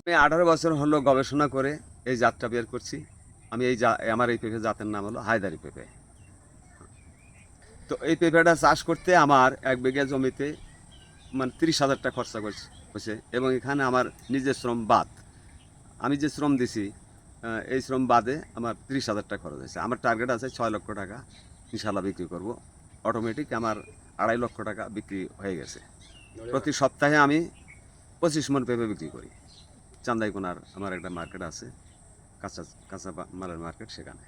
আমি আঠারো বছর হলো গবেষণা করে এই জাতটা বের করছি। আমি এই আমার এই পেঁপে জাতের নাম হলো হায়দারি পেঁপে। তো এই পেঁপেটা চাষ করতে আমার এক বিঘা জমিতে মানে তিরিশ হাজার টাকা খরচা করছে হয়েছে এবং এখানে আমার নিজের শ্রম বাদ। আমি যে শ্রম দিছি এই শ্রম বাদে আমার তিরিশ হাজার টাকা খরচ হয়েছে। আমার টার্গেট আছে ছয় লক্ষ টাকা। ইনশাল্লাহ বিক্রি করব। অটোমেটিক আমার আড়াই লক্ষ টাকা বিক্রি হয়ে গেছে। প্রতি সপ্তাহে আমি পঁচিশ মন পেঁপে বিক্রি করি। চান্দাইকোনার আমার একটা মার্কেট আছে। কাঁচা কাঁচা মালের মার্কেট সেখানে।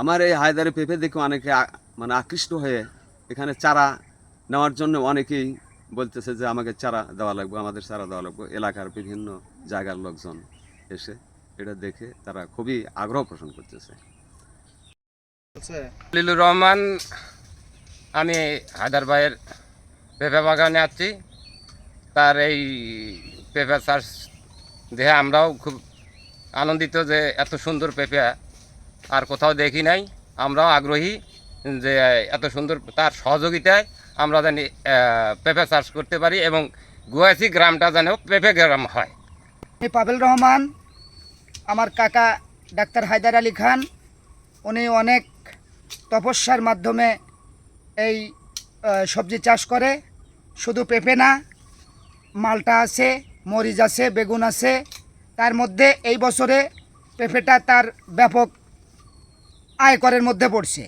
আমার এই হায়দারি পেঁপে দেখে অনেকে মানে আকৃষ্ট হয়ে এখানে চারা নেওয়ার জন্য অনেকেই বলতেছে যে আমাকে চারা দেওয়া লাগবে আমাদের চারা দেওয়া লাগবে। এলাকার বিভিন্ন জায়গার লোকজন এসে এটা দেখে তারা খুবই আগ্রহ পোষণ করতেছে। লিলুর রহমান আমি হায়দার ভাইয়ের পেঁপে বাগানে আছি। তার এই পেঁপে চাষ দেখে আমরাও খুব আনন্দিত যে এত সুন্দর পেঁপে আর কোথাও দেখি নাই। আমরাও আগ্রহী যে এত সুন্দর তার সহযোগিতায় আমরা জানি পেঁপে চাষ করতে পারি এবং গুয়াসি গ্রামটা যেন পেঁপে গ্রাম হয়। আমি পাবেল রহমান, আমার কাকা ডাক্তার হায়দার আলী খান, উনি অনেক তপস্যার মাধ্যমে এই সবজি চাষ করে। শুধু পেঁপে না, মালটা আছে মরিচ আছে, বেগুন আছে। তার মধ্যে এই বছরে পেঁপেটা তার ব্যাপক আয়করের মধ্যে পড়ছে।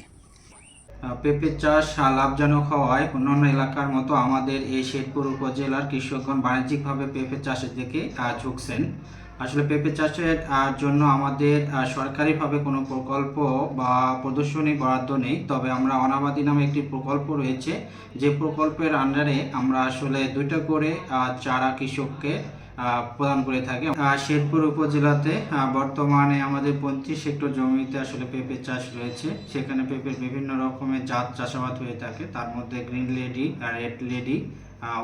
পেঁপে চাষ লাভজনক হওয়ায় অন্যান্য এলাকার মতো আমাদের এই শেরপুর উপজেলার কৃষকগণ বাণিজ্যিকভাবে পেঁপে চাষের দিকে ঝুঁকছেন। আসলে পেঁপে চাষের জন্য আমাদের সরকারিভাবে কোনো প্রকল্প বা প্রদর্শনী বরাদ্দ নেই। তবে আমরা অনাবাদী নামে একটি প্রকল্প রয়েছে। যে প্রকল্পের আন্ডারে আমরা আসলে দুইটা করে চারা কৃষককে প্রদান করে থাকি। শেরপুর উপজেলাতে বর্তমানে আমাদের পঁয়ত্রিশ হেক্টর জমিতে আসলে পেঁপে চাষ রয়েছে। সেখানে পেঁপের বিভিন্ন রকমের জাত চাষাবাদ হয়ে থাকে। তার মধ্যে গ্রিন লেডি রেড লেডি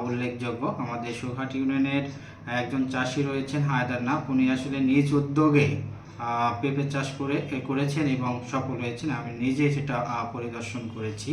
উল্লেখযোগ্য। আমাদের সুঘাট ইউনিয়নের একজন চাষি রয়েছেন হায়দার নাম। উনি আসলে নিজ উদ্যোগে পেঁপে চাষ করে করেছেন এবং সফল হয়েছেন। আমি নিজে সেটা পরিদর্শন করেছি।